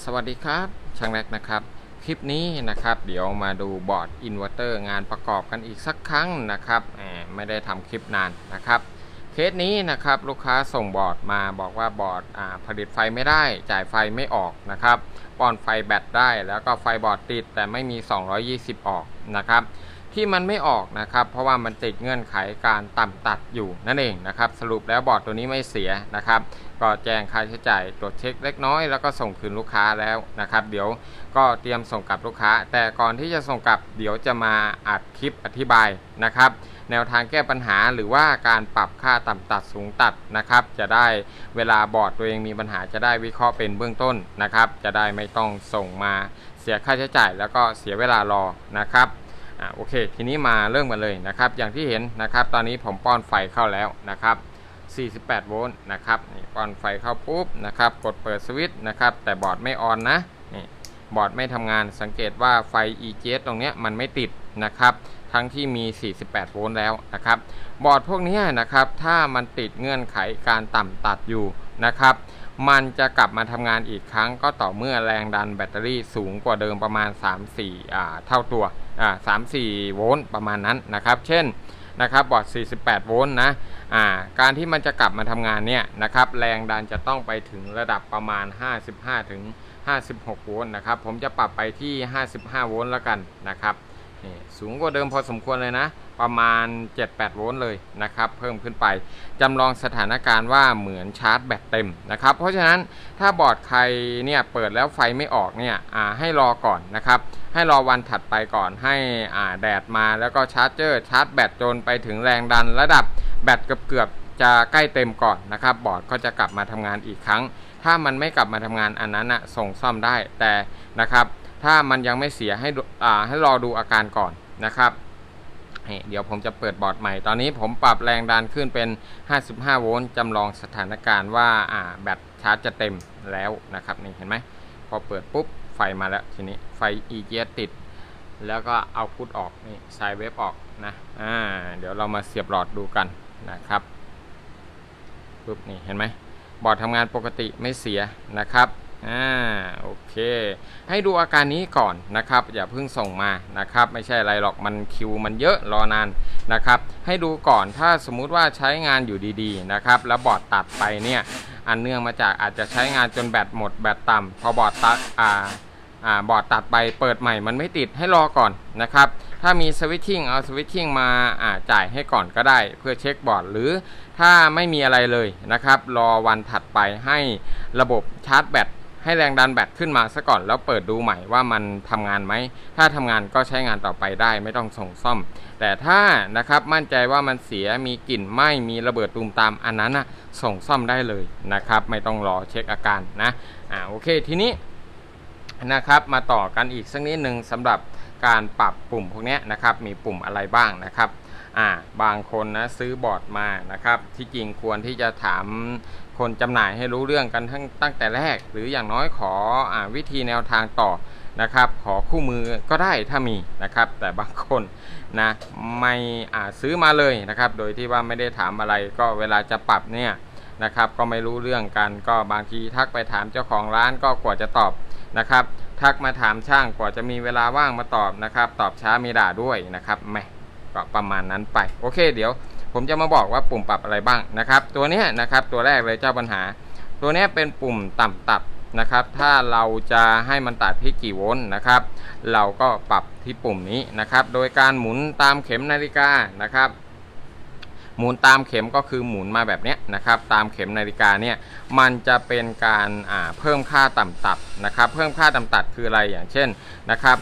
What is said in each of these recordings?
สวัสดีครับช่างแรกนะครับ คลิปนี้นะครับ เดี๋ยวมาดูบอร์ดอินเวอร์เตอร์งานประกอบกันอีกสักครั้งนะครับไม่ได้ทำคลิปนานนะครับ เคสนี้นะครับลูกค้าส่งบอร์ดมาบอกว่าบอร์ดผลิตไฟไม่ได้ จ่ายไฟไม่ออกนะครับป้อนไฟแบตได้แล้วก็ไฟบอร์ดติดแต่ไม่มี 220 ออกนะครับ ที่มันไม่ออกนะครับ เพราะว่ามันติดเงื่อนไขการต่ำตัดอยู่นั่นเองนะครับ สรุปแล้วบอร์ดตัวนี้ไม่เสียนะครับ ก็แจ้งค่าใช้จ่ายตรวจเช็คเล็กน้อย แล้วก็ส่งคืนลูกค้าแล้วนะครับ เดี๋ยวก็เตรียมส่งกลับลูกค้า แต่ก่อนที่จะส่งกลับเดี๋ยวจะมาอัดคลิปอธิบายนะครับ แนวทางแก้ปัญหาหรือว่าการปรับค่าต่ำตัดสูงตัดนะครับ จะได้เวลาบอร์ดตัวเองมีปัญหาจะได้วิเคราะห์เป็นเบื้องต้นนะครับ จะได้ไม่ต้องส่งมาเสียค่าใช้จ่ายแล้วก็เสียเวลารอนะครับ อ่าโอเค ทีนี้มาเริ่มกันเลยนะครับ อย่างที่เห็นนะครับ ตอนนี้ผมป้อนไฟเข้าแล้วนะครับ48 โวลต์นะครับนี่ป้อนไฟเข้าปุ๊บนะครับ กดเปิดสวิตช์นะครับ แต่บอร์ดไม่ออนนะนี่บอร์ดไม่ทำงานสังเกตว่าไฟ EGS ตรงเนี้ยมันไม่ติดนะครับ ทั้งที่มี 48 โวลต์แล้วนะครับ บอร์ดพวกนี้นะครับ ถ้ามันติดเงื่อนไขการต่ำตัดอยู่นะครับ มันจะกลับมาทำงานอีกครั้งก็ต่อเมื่อแรงดันแบตเตอรี่สูงกว่าเดิมประมาณ 3-4อ่าเท่าตัว อ่า3-4โวลต์ประมาณนั้นนะครับ เช่นนะครับบอร์ด48 โวลต์นะอ่าการที่มันจะกลับมาทำงานเนี่ยนะครับแรงดันจะต้องไปถึงระดับประมาณ 55 ถึง 56 โวลต์นะครับ ผมจะปรับไปที่ 55 โวลต์แล้วกันนะครับ นี่สูงกว่าเดิมพอสมควรเลยนะ ประมาณ 7-8 โวลต์เลยนะครับ เพิ่มขึ้นไปจำลองสถานการณ์ว่าเหมือนชาร์จแบตเต็มนะครับ เพราะฉะนั้นถ้าบอร์ดใครเนี่ยเปิดแล้วไฟไม่ออกเนี่ยให้รอก่อนนะครับ ให้รอวันถัดไปก่อนให้แดดมาแล้วก็ชาร์จเจอร์ชาร์จแบตจนไปถึงแรงดันระดับแบตเกือบๆจะใกล้เต็มก่อนนะครับ บอร์ดก็จะกลับมาทำงานอีกครั้ง ถ้ามันไม่กลับมาทำงานอันนั้นอะส่งซ่อมได้แต่นะครับ ถ้ามันยังไม่เสียให้อ่าให้รอดูอาการก่อนนะครับเดี๋ยวผมจะเปิดบอร์ดใหม่ ตอนนี้ผมปรับแรงดันขึ้นเป็น 55 โวลต์จำลองสถานการณ์ว่าอ่าแบตชาร์จจะเต็มแล้วนะครับนี่เห็นไหมพอเปิดปุ๊บไฟมาแล้วทีนี้ไฟ EGS ติด แล้วก็เอาพุทออกนี่ไซเวฟออกนะอ่าเดี๋ยวเรามาเสียบหลอดดูกันนะครับปุ๊บนี่เห็นไหมบอร์ดทำงานปกติไม่เสียนะครับ อ่าโอเค ให้ดูอาการนี้ก่อนนะครับ อย่าเพิ่งส่งมานะครับ ไม่ใช่อะไรหรอกมันคิวมันเยอะรอนานนะครับ ให้ดูก่อนถ้าสมมุติว่าใช้งานอยู่ดีๆนะครับ แล้วบอร์ดตัดไปเนี่ยอันเนื่องมาจากอาจจะใช้งานจนแบตหมดแบตต่ำพอบอร์ดตัดอ่าอ่าบอร์ดตัดไปเปิดใหม่มันไม่ติดให้รอก่อนนะครับ ถ้ามีสวิตชิ่งเอาสวิตชิ่งมาอ่าจ่ายให้ก่อนก็ได้ เพื่อเช็คบอร์ดหรือถ้าไม่มีอะไรเลยนะครับ รอวันถัดไปให้ระบบชาร์จแบต ให้แรงดันแบตขึ้นมาซะก่อนแล้วเปิดดูใหม่ว่ามันทำงานไหม ถ้าทำงานก็ใช้งานต่อไปได้ไม่ต้องส่งซ่อม แต่ถ้านะครับมั่นใจว่ามันเสียมีกลิ่นไหม้มีระเบิดตูมตามอันนั้นนะส่งซ่อมได้เลยนะครับ ไม่ต้องรอเช็คอาการนะอ่าโอเคทีนี้นะครับมาต่อกันอีกสักนิดหนึ่งสำหรับ การปรับปุ่มพวกนี้นะครับมีปุ่มอะไรบ้างนะครับอ่าบางคนนะซื้อบอร์ดมานะครับ ที่จริงควรที่จะถามคนจำหน่ายให้รู้เรื่องกันทั้งตั้งแต่แรก หรืออย่างน้อยขออาวิธีแนวทางต่อนะครับ ขอคู่มือก็ได้ถ้ามีนะครับ แต่บางคนนะไม่อาซื้อมาเลยนะครับ โดยที่ว่าไม่ได้ถามอะไรก็เวลาจะปรับเนี่ยนะครับ ก็ไม่รู้เรื่องกันก็บางทีทักไปถามเจ้าของร้านก็กว่าจะตอบนะครับ ทักมาถามช่างกว่าจะมีเวลาว่างมาตอบนะครับ ตอบช้ามีด่าด้วยนะครับแหมก็ประมาณนั้นไป โอเค เดี๋ยว ผมจะมาบอกว่าปุ่มปรับอะไรบ้างนะครับ ตัวนี้นะครับตัวแรกเลยเจ้าปัญหา ตัวนี้เป็นปุ่มต่ำตัดนะครับ ถ้าเราจะให้มันตัดที่กี่โวลต์นะครับ เราก็ปรับที่ปุ่มนี้นะครับ โดยการหมุนตามเข็มนาฬิกานะครับ หมุนตามเข็มก็คือหมุนมาแบบนี้นะครับ ตามเข็มนาฬิกาเนี่ยมันจะเป็นการาเพิ่มค่าต่ำตัดนะครับ เพิ่มค่าต่ำตัดคืออะไรอย่างเช่นนะครับ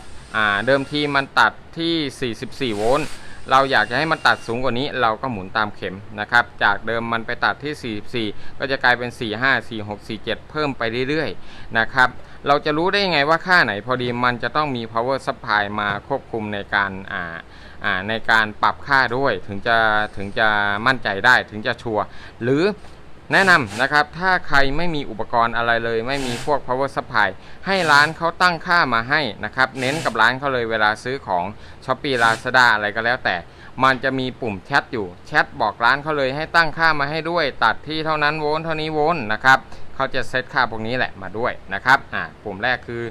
เดิมทีมันตัดที่ 44 โวลต์ เราอยากจะให้มันตัดสูงกว่านี้เราก็หมุนตามเข็มนะครับ จากเดิมมันไปตัดที่ 44 ก็จะกลายเป็น 45 46 47 เพิ่มไปเรื่อยๆนะครับ เราจะรู้ได้ยังไงว่าค่าไหนพอดีมันจะต้องมี power supply มาควบคุมในการอ่าอ่าในการปรับค่าด้วยถึงจะถึงจะมั่นใจได้ถึงจะชัวร์หรือ แนะนำนะครับ ถ้าใครไม่มีอุปกรณ์อะไรเลย ไม่มีพวก power supply ให้ร้านเขาตั้งค่ามาให้นะครับ เน้นกับร้านเขาเลยเวลาซื้อของ s h อ p e e Lazada อะไรก็แล้วแต่ มันจะมีปุ่มแชทอยู่ แชทบอกร้านเขาเลยให้ตั้งค่ามาให้ด้วย ตัดที่เท่านั้นโวลต์เท่านี้โวลต์นะครับเขเขาจะเซตค่าพวกนี้แหละมาด้วยนะครับอ่าปุ่มแรกคือ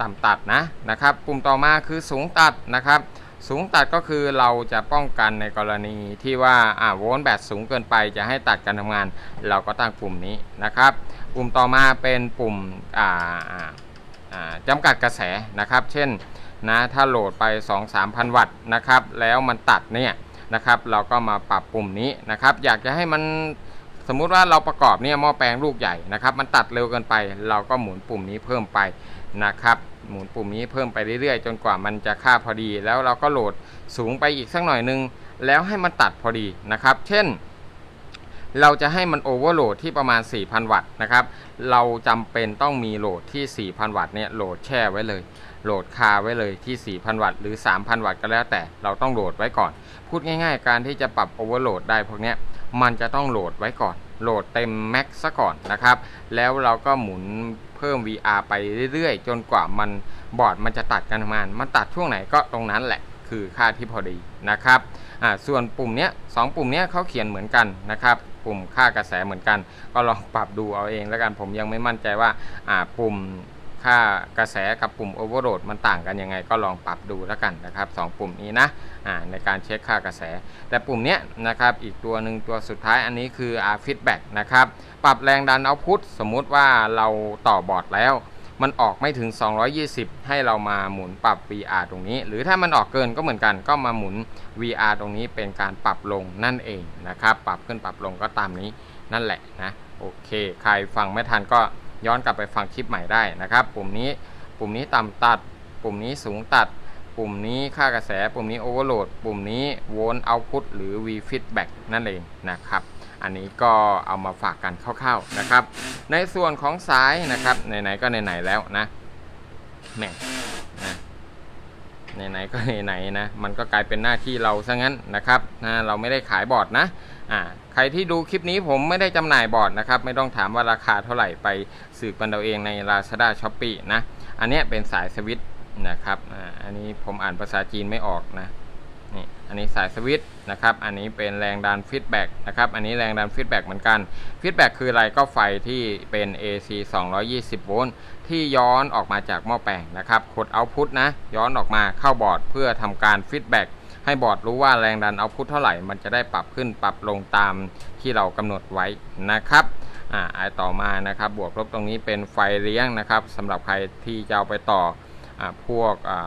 ต่ำตัดนะนะครับ ปุ่มต่อมาคือสูงตัดนะครับ สูงตัดก็คือเราจะป้องกันในกรณีที่ว่าอ่าโวลต์แบตสูงเกินไปจะให้ตัดการทำงาน เราก็ตั้งปุ่มนี้นะครับ ปุ่มต่อมาเป็นปุ่มอ่าอ่าอ่าจำกัดกระแสนะครับ เช่นนะถ้าโหลดไป 2-3,000 วัตต์นะครับ แล้วมันตัดเนี่ยนะครับ เราก็มาปรับปุ่มนี้นะครับ อยากจะให้มัน สมมุติว่าเราประกอบเนี่ยหม้อแปลงลูกใหญ่นะครับ มันตัดเร็วเกินไป เราก็หมุนปุ่มนี้เพิ่มไปนะครับ หมุนปุ่มนี้เพิ่มไปเรื่อยๆ จนกว่ามันจะค่าพอดี แล้วเราก็โหลดสูงไปอีกสักหน่อยนึง แล้วให้มันตัดพอดีนะครับ เช่น เราจะให้มันโอเวอร์โหลดที่ประมาณ 4,000 วัตต์นะครับ เราจำเป็นต้องมีโหลดที่ 4,000 วัตต์เนี่ยโหลดแช่ไว้เลย โหลดคาไว้เลยที่ 4,000 วัตต์หรือ 3,000 วัตต์ก็แล้วแต่ เราต้องโหลดไว้ก่อน พูดง่ายๆ การที่จะปรับโอเวอร์โหลดได้พวกนี้มันจะต้องโหลดไว้ก่อน โหลดเต็มแม็กซ์ซะก่อนนะครับ แล้วเราก็หมุนเพิ่ม VR ไปเรื่อยๆ จนกว่ามันบอร์ดมันจะตัดการทำงาน มันตัดช่วงไหนก็ตรงนั้นแหละคือค่าที่พอดีนะครับอ่าส่วนปุ่มเนี้ยสองปุ่มเนี้ยเขาเขียนเหมือนกันนะครับปุ่มค่ากระแสเหมือนกัน ก็ลองปรับดูเอาเองแล้วกันผมยังไม่มั่นใจว่าอ่าปุ่ม ค่ากระแสกับปุ่มโอเวอร์โหลดมันต่างกันยังไงก็ลองปรับดูแล้วกันนะครับสองปุ่มนี้นะในการเช็คค่ากระแส แต่ปุ่มเนี้ยนะครับอีกตัวหนึ่งตัวสุดท้ายอันนี้คือ R feedback นะครับปรับแรงดันเอาพุทสมมุติว่าเราต่อบอร์ดแล้ว มันออกไม่ถึง 220 ให้เรามาหมุนปรับ VR ตรงนี้ หรือถ้ามันออกเกินก็เหมือนกันก็มาหมุน VR ตรงนี้เป็นการปรับลงนั่นเองนะครับปรับขึ้นปรับลงก็ตามนี้นั่นแหละนะโอเค ใครฟังไม่ทันก็ ย้อนกลับไปฟังคลิปใหม่ได้นะครับ ปุ่มนี้ปุ่มนี้ต่ำตัด ปุ่มนี้สูงตัด ปุ่มนี้ค่ากระแส ปุ่มนี้โอเวอร์โหลด ปุ่มนี้โวลต์เอาพุตหรือ V feedback นั่นเองนะครับ อันนี้ก็เอามาฝากกันคร่าวๆนะครับ ในส่วนของสายนะครับไหนๆก็ไหนๆแล้วนะแหมนะไหนๆก็ไหนๆนะ มันก็กลายเป็นหน้าที่เราซะงั้นนะครับนะเราไม่ได้ขายบอร์ดนะ อ่า ใครที่ดูคลิปนี้ผมไม่ได้จำหน่ายบอร์ดนะครับ ไม่ต้องถามว่าราคาเท่าไหร่ไปสืบกันเอาเองใน Lazada s h o p e e นะ อันนี้เป็นสายสวิตช์นะครับอันนี้ผมอ่านภาษาจีนไม่ออกนะนี่อันนี้สายสวิตช์นะครับ อันนี้เป็นแรงดันฟีดแบ็กนะครับ อันนี้แรงดันฟีดแบ็กเหมือนกันฟีดแบ็กคืออะไรก็ไฟที่เป็น AC 220 โวลต์ที่ย้อนออกมาจากหม้อแปลงนะครับกดเอาพุทนะ ย้อนออกมาเข้าบอร์ดเพื่อทำการฟีดแบ็ก ให้บอร์ดรู้ว่าแรงดันเอาพุทเท่าไหร่ มันจะได้ปรับขึ้นปรับลงตามที่เรากำหนดไว้นะครับอ่าไอต่อมานะครับ บวกลบตรงนี้เป็นไฟเลี้ยงนะครับสำหรับใครที่จะเอาไปต่ออพวกอ่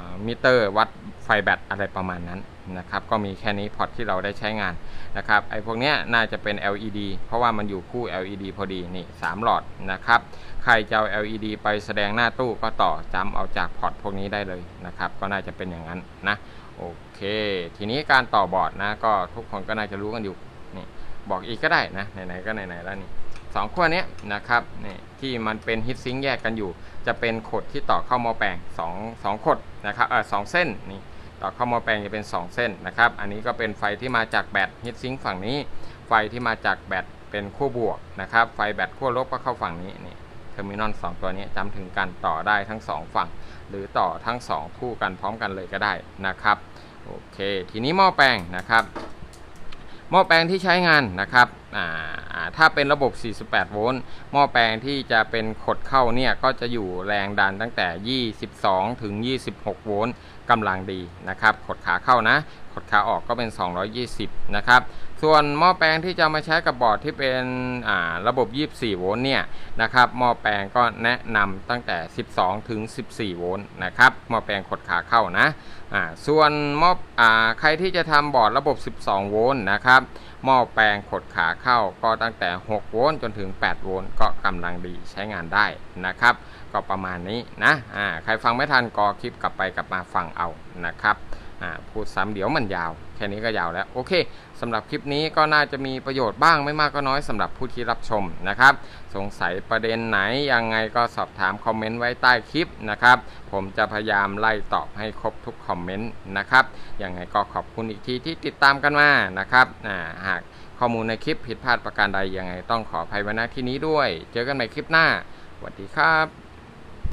ามิเตอร์วัดไฟแบตอะไรประมาณนั้นนะครับ ก็มีแค่นี้พอร์ตที่เราได้ใช้งานนะครับ ไอพวกเนี้ยน่าจะเป็น LED เพราะว่ามันอยู่คู่ LED พอดีนี่3หลอดนะครับ ใครจะเอา LED ไปแสดงหน้าตู้ก็ต่อจำเอาจากพอร์ตพวกนี้ได้เลยนะครับ ก็น่าจะเป็นอย่างนั้นนะ โอเค ทีนี้การต่อบอร์ดนะ ก็ทุกคนก็น่าจะรู้กันอยู่นี่บอกอีกก็ได้นะไหนๆก็ไหนๆแล้วนี่สองขั้วเนี้ยนะครับนี่ที่มันเป็นฮิตซิงแยกกันอยู่ จะเป็นขดที่ต่อเข้าหม้อแปลง2 2ขดนะครับเออสองเส้นนี่ต่อเข้าหม้อแปลงจะเป็น 2 เส้นนะครับ อันนี้ก็เป็นไฟที่มาจากแบตฮิตซิงฝั่งนี้ ไฟที่มาจากแบตเป็นขั้วบวกนะครับ ไฟแบตขั้วลบก็เข้าฝั่งนี้นี่เทอร์มินอล2ตัวนี้จำถึงกันต่อได้ทั้ง 2 ฝั่ง หรือต่อทั้ง 2 คู่กันพร้อมกันเลยก็ได้นะครับโอเคทีนี้หม้อแปลงนะครับหม้อแปลงที่ใช้งานนะครับถ้าเป็นระบบ 48 โวลต์หม้อแปลงที่จะเป็นขดเข้าเนี่ยก็จะอยู่แรงดันตั้งแต่ 22 ถึง 26 โวลต์กำลังดีนะครับขดขาเข้านะ ขดขาออกก็เป็น 220 นะครับ ส่วนหม้อแปลงที่จะมาใช้กับบอร์ดที่เป็นอ่าระบบ 24 โวลต์เนี่ยนะครับหม้อแปลงก็แนะนำตั้งแต่ 12 ถึง 14 โวลต์นะครับหม้อแปลงขดขาเข้านะส่วนหม้ออใครที่จะทำบอร์ดระบบ 12 โวลต์นะครับหม้อแปลงขดขาเข้าก็ตั้งแต่ 6 โวลต์จนถึง 8 โวลต์ก็กำลังดีใช้งานได้นะครับ ก็ประมาณนี้นะอ่าใครฟังไม่ทันก็คลิปกลับไปกลับมาฟังเอานะครับอ่าพูดซ้ำเดี๋ยวมันยาว แค่นี้ก็ยาวแล้ว โอเคสำหรับคลิปนี้ก็น่าจะมีประโยชน์บ้างไม่มากก็น้อยสำหรับผู้ที่รับชมนะครับ สงสัยประเด็นไหนยังไงก็สอบถามคอมเมนต์ไว้ใต้คลิปนะครับ ผมจะพยายามไล่ตอบให้ครบทุกคอมเมนต์นะครับยังไงก็ขอบคุณอีกทีที่ติดตามกันมานะครับอ่าหากข้อมูลในคลิปผิดพลาดประการใดยังไงต้องขออภัยไว้ณที่นี้ด้วย เจอกันใหม่คลิปหน้าสวัสดีครับ